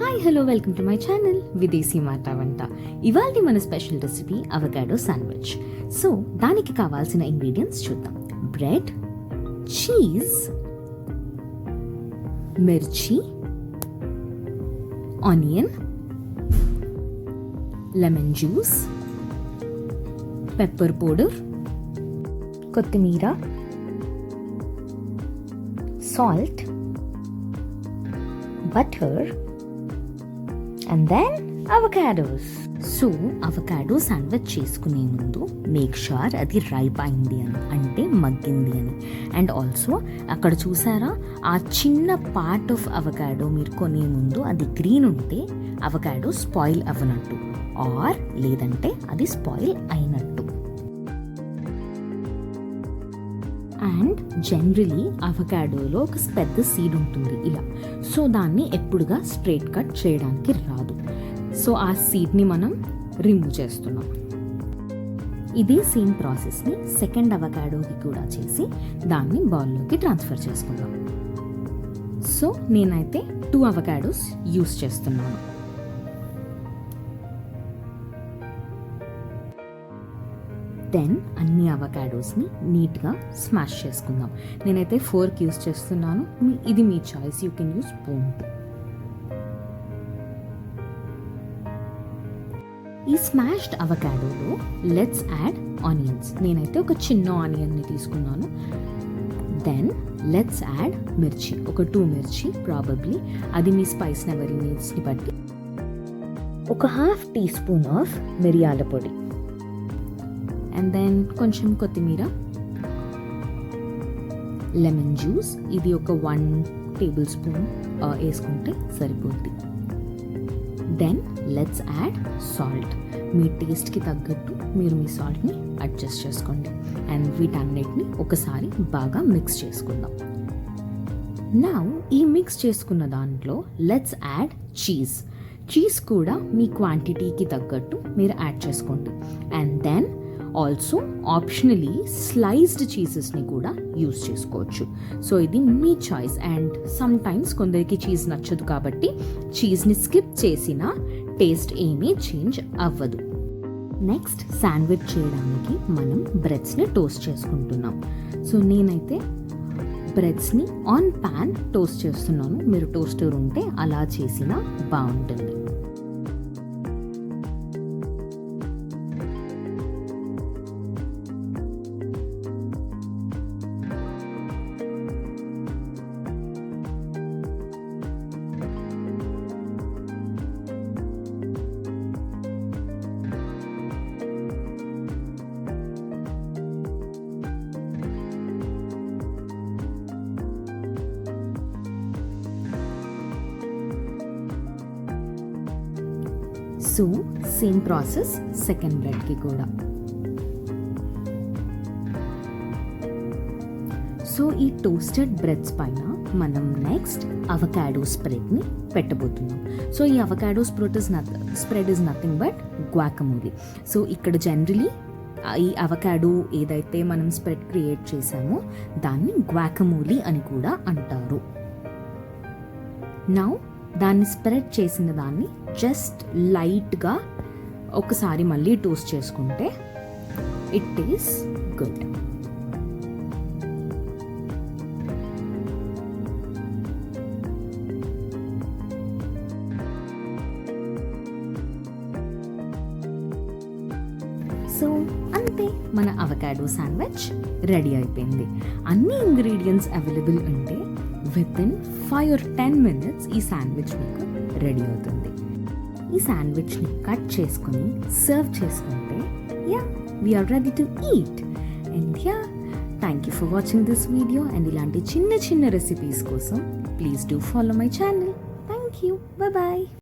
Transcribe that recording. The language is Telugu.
Hi hello welcome to my channel విదేశీ మాట వంట ఇవాళ మన special recipe avocado sandwich so దానికి కావాల్సిన ఇంగ్రీడియంట్స్ చూద్దాం. బ్రెడ్ చీజ్ మిర్చి onion lemon juice pepper powder కొత్తిమీర salt butter and then avocados so avocado sandwich చేసుకునే ముందు మేక్ షూర్ అది రైప్ అయింది అని అంటే మగ్గింది అని. అండ్ ఆల్సో అక్కడ చూసారా? ఆ చిన్న పార్ట్ ఆఫ్ అవకాడో మీరు కొనే ముందు అది గ్రీన్ ఉంటే అవకాడో స్పాయిల్ అవ్వనట్టు. ఆర్ లేదంటే అది స్పాయిల్ అయినట్టు. అండ్ జనరలీ అవకాడోలో ఒక పెద్ద సీడ్ ఉంటుంది ఇలా. సో దాన్ని ఎప్పుడుగా స్ట్రైట్ కట్ చేయడానికి రాదు. సో ఆ సీడ్ని మనం రిమూవ్ చేస్తున్నాం. ఇదే సేమ్ ప్రాసెస్ని సెకండ్ అవకాడోకి కూడా చేసి దాన్ని బౌల్లోకి ట్రాన్స్ఫర్ చేసుకుందాం. సో నేనైతే టూ అవకాడోస్ యూస్ చేస్తున్నాను. దెన్ అన్ని అవకాడోస్ని నీట్గా స్మాష్ చేసుకుందాం. నేనైతే ఫోర్క్ యూస్ చేస్తున్నాను. మీ- ఇది మీ choice you can use spoon ఈ స్మాష్డ్ అవకాడోలో లెట్స్ యాడ్ ఆనియన్స్ నేనైతే ఒక చిన్న ఆనియన్ని తీసుకున్నాను. దెన్ లెట్స్ యాడ్ మిర్చి. ఒక టూ మిర్చి ప్రాబబ్లీ అది మీ స్పైస్ ఎవరి నీడ్స్ని బట్టి. ఒక హాఫ్ టీ స్పూన్ ఆఫ్ మిరియాల పొడి. అండ్ దెన్ కొంచెం కొత్తిమీర లెమన్ జ్యూస్ ఇది ఒక వన్ టేబుల్ స్పూన్ వేసుకుంటే సరిపోద్ది. దెన్ లెట్స్ యాడ్ సాల్ట్ మీ టేస్ట్కి తగ్గట్టు మీరు మీ సాల్ట్ని అడ్జస్ట్ చేసుకోండి. అండ్ వీటన్నిటిని ఒకసారి బాగా మిక్స్ చేసుకుందాం. నా ఈ మిక్స్ చేసుకున్న దాంట్లో లెట్స్ యాడ్ చీజ్ చీజ్ కూడా మీ క్వాంటిటీకి తగ్గట్టు మీరు యాడ్ చేసుకోండి. And then also optionally sliced చీజెస్ని కూడా యూస్ చేసుకోవచ్చు. సో ఇది మీ చాయిస్ అండ్ సమ్ టైమ్స్ కొందరికి చీజ్ నచ్చదు కాబట్టి చీజ్ని స్కిప్ చేసిన టేస్ట్ ఏమీ చేంజ్ అవ్వదు. నెక్స్ట్ శాండ్విచ్ చేయడానికి మనం బ్రెడ్స్ని టోస్ట్ చేసుకుంటున్నాం. సో నేనైతే బ్రెడ్స్ని ఆన్ ప్యాన్ టోస్ట్ చేస్తున్నాను. మీరు టోస్టర్ ఉంటే అలా చేసినా బాగుంటుంది. సో సేమ్ ప్రాసెస్ సెకండ్ బ్రెడ్కి కూడా. సో ఈ టోస్టెడ్ బ్రెడ్స్ పైన మనం నెక్స్ట్ అవకాడో స్ప్రెడ్ని పెట్టబోతున్నాం. సో ఈ avocado spread is నత్ spread is nothing but guacamole so ఇక్కడ జనరలీ ఈ అవకాడో ఏదైతే మనం స్ప్రెడ్ క్రియేట్ చేసామో దాన్ని గ్వాకమూలి అని కూడా అంటారు. నౌ దాన్ని స్ప్రెడ్ చేసిన దాన్ని జస్ట్ లైట్గా ఒకసారి మళ్ళీ టోస్ట్ చేసుకుంటే ఇట్ ఈస్ గుడ్ సో అంతే మన అవకాడో శాండ్విచ్ రెడీ అయిపోయింది. అన్ని ఇంగ్రీడియంట్స్ అవైలబుల్ ఉంటే within five or ten minutes ఈ శాండ్విచ్ మీకు రెడీ అవుతుంది. ఈ శాండ్విచ్ని కట్ చేసుకుని సర్వ్ చేసుకుంటే yeah we are ready to eat and yeah thank you for watching this video and ఇలాంటి చిన్న చిన్న రెసిపీస్ కోసం please do follow my channel thank you bye